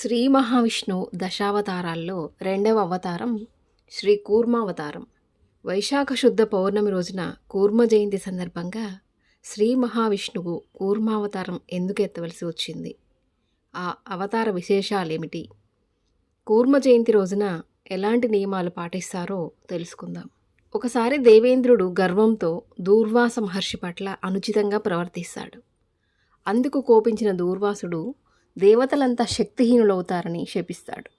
శ్రీ మహావిష్ణు దశావతారాల్లో రెండవ అవతారం శ్రీ కూర్మావతారం వైశాఖ శుద్ధ పౌర్ణమి రోజున కూర్మ జయంతి సందర్భంగా శ్రీ మహావిష్ణువు కూర్మావతారం ఎందుకు ఎత్తవలసి వచ్చింది? ఆ అవతార విశేషాలేమిటి? కూర్మ జయంతి రోజున ఎలాంటి నియమాలు పాటిస్తారో తెలుసుకుందాం. ఒకసారి దేవేంద్రుడు గర్వంతో దూర్వాస మహర్షి పట్ల అనుచితంగా ప్రవర్తిస్తాడు. అందుకు కోపించిన దూర్వాసుడు దేవతలంతా శక్తిహీనులవుతారని శపిస్తాడు.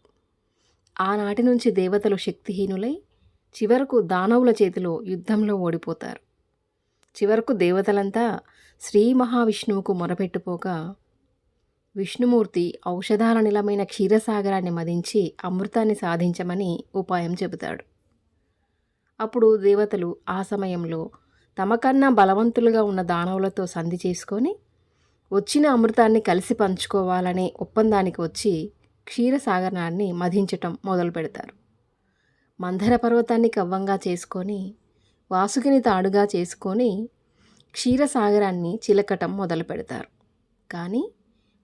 ఆనాటి నుంచి దేవతలు శక్తిహీనులై చివరకు దానవుల చేతిలో యుద్ధంలో ఓడిపోతారు. చివరకు దేవతలంతా శ్రీ మహావిష్ణువుకు మొరపెట్టుపోగా విష్ణుమూర్తి ఔషధాల నిలమైన క్షీరసాగరాన్ని మదించి అమృతాన్ని సాధించమని ఉపాయం చెబుతాడు. అప్పుడు దేవతలు ఆ సమయంలో తమకన్నా బలవంతులుగా ఉన్న దానవులతో సంధి చేసుకొని వచ్చిన అమృతాన్ని కలిసి పంచుకోవాలనే ఒప్పందానికి వచ్చి క్షీరసాగరాన్ని మధించటం మొదలు పెడతారు. మందర పర్వతాన్ని కవ్వంగా చేసుకొని వాసుకిని తాడుగా చేసుకొని క్షీరసాగరాన్ని చిలకటం మొదలు పెడతారు. కానీ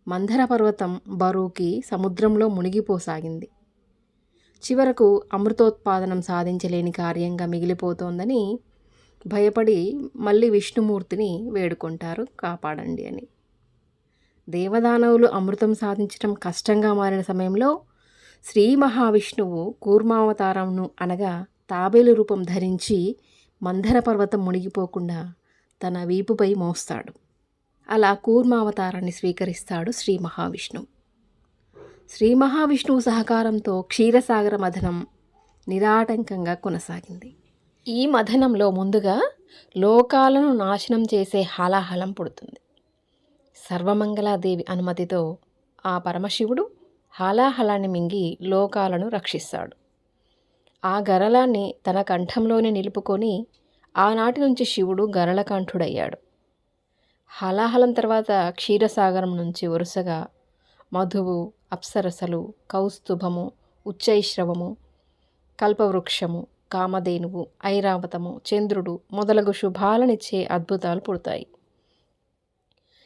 మందర పర్వతం బరువుకి సముద్రంలో మునిగిపోసాగింది. చివరకు అమృతోత్పాదనం సాధించలేని కార్యంగా మిగిలిపోతోందని భయపడి మళ్ళీ విష్ణుమూర్తిని వేడుకుంటారు కాపాడండి అని. దేవదానవులు అమృతం సాధించడం కష్టంగా మారిన సమయంలో శ్రీ మహావిష్ణువు కూర్మావతారంను అనగా తాబేలు రూపం ధరించి మందర పర్వతం మునిగిపోకుండా తన వీపుపై మోస్తాడు. అలా కూర్మావతారాన్ని స్వీకరిస్తాడు శ్రీ మహావిష్ణువు. శ్రీ మహావిష్ణువు సహకారంతో క్షీరసాగర మథనం నిరాటంకంగా కొనసాగింది. ఈ మథనంలో ముందుగా లోకాలను నాశనం చేసే హలాహలం పుడుతుంది. సర్వమంగళాదేవి అనుమతితో ఆ పరమశివుడు హాలాహలాన్ని మింగి లోకాలను రక్షిస్తాడు. ఆ గరళాన్ని తన కంఠంలోనే నిలుపుకొని ఆనాటి నుంచి శివుడు గరళకంఠుడయ్యాడు. హలాహలం తర్వాత క్షీరసాగరం నుంచి వరుసగా మధువు అప్సరసలు కౌస్తుభము ఉచ్చైశ్రవము కల్పవృక్షము కామధేనువు ఐరావతము చంద్రుడు మొదలగు శుభాలనిచ్చే అద్భుతాలు పుడతాయి.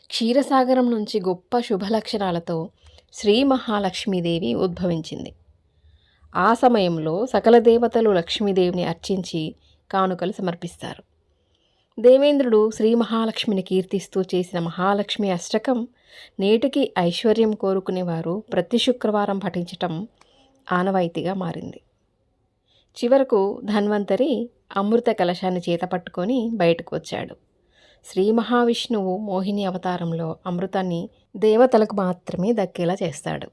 క్షీరసాగరం నుంచి గొప్ప శుభలక్షణాలతో శ్రీ మహాలక్ష్మీదేవి ఉద్భవించింది. ఆ సమయంలో సకల దేవతలు లక్ష్మీదేవిని అర్చించి కానుకలు సమర్పిస్తారు. దేవేంద్రుడు శ్రీ మహాలక్ష్మిని కీర్తిస్తూ చేసిన మహాలక్ష్మి అష్టకం నేటికి ఐశ్వర్యం కోరుకునేవారు ప్రతి శుక్రవారం పఠించటం ఆనవాయితీగా మారింది. చివరకు ధన్వంతరి అమృత కలశాన్ని చేతపట్టుకొని బయటకు వచ్చాడు. శ్రీ మహావిష్ణువు మోహిని అవతారంలో అమృతాన్ని దేవతలకు మాత్రమే దక్కేలా చేస్తాడు.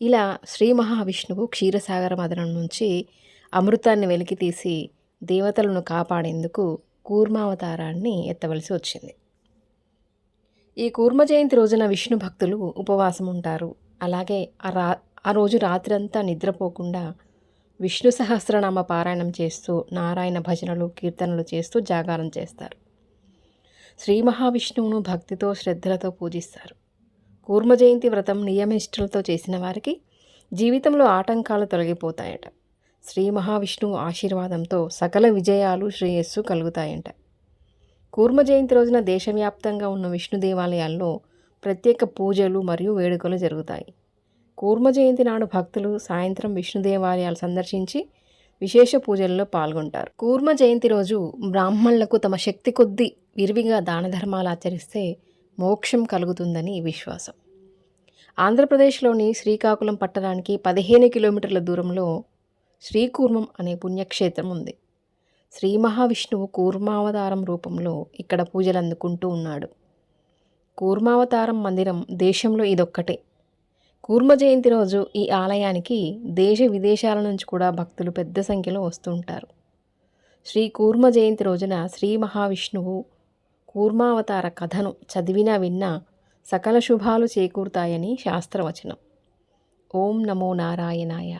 ఇలా శ్రీ మహావిష్ణువు క్షీరసాగర మదనం నుంచి అమృతాన్ని వెలికితీసి దేవతలను కాపాడేందుకు కూర్మావతారాన్ని ఎత్తవలసి వచ్చింది. ఈ కూర్మ జయంతి రోజున విష్ణు భక్తులు ఉపవాసం ఉంటారు. అలాగే ఆ రా ఆ రోజు రాత్రంతా నిద్రపోకుండా విష్ణు సహస్రనామ పారాయణం చేస్తూ నారాయణ భజనలు కీర్తనలు చేస్తూ జాగారం చేస్తారు. శ్రీ మహావిష్ణువును భక్తితో శ్రద్ధలతో పూజిస్తారు. కూర్మ జయంతి వ్రతం నియమిష్ఠులతో చేసిన వారికి జీవితంలో ఆటంకాలు తొలగిపోతాయట. శ్రీ మహావిష్ణువు ఆశీర్వాదంతో సకల విజయాలు శ్రేయస్సు కలుగుతాయంట. కూర్మ జయంతి రోజున దేశవ్యాప్తంగా ఉన్న విష్ణు దేవాలయాల్లో ప్రత్యేక పూజలు మరియు వేడుకలు జరుగుతాయి. కూర్మ జయంతి నాడు భక్తులు సాయంత్రం విష్ణు దేవాలయాలు సందర్శించి విశేష పూజల్లో పాల్గొంటారు. కూర్మ జయంతి రోజు బ్రాహ్మణులకు తమ శక్తి కొద్దీ విరివిగా దాన ధర్మాలు ఆచరిస్తే మోక్షం కలుగుతుందని విశ్వాసం. ఆంధ్రప్రదేశ్లోని శ్రీకాకుళం పట్టణానికి పదిహేను కిలోమీటర్ల దూరంలో శ్రీకూర్మం అనే పుణ్యక్షేత్రం ఉంది. శ్రీ మహావిష్ణువు కూర్మావతారం రూపంలో ఇక్కడ పూజలు అందుకుంటూ ఉన్నాడు. కూర్మావతారం మందిరం దేశంలో ఇదొక్కటే. కూర్మ జయంతి రోజు ఈ ఆలయానికి దేశ విదేశాల నుంచి కూడా భక్తులు పెద్ద సంఖ్యలో వస్తుంటారు శ్రీ కూర్మ జయంతి రోజున శ్రీ మహావిష్ణువు కూర్మావతార కథను చదివినా విన్నా సకల శుభాలు చేకూరుతాయని శాస్త్రవచనం. ఓం నమో నారాయణాయ.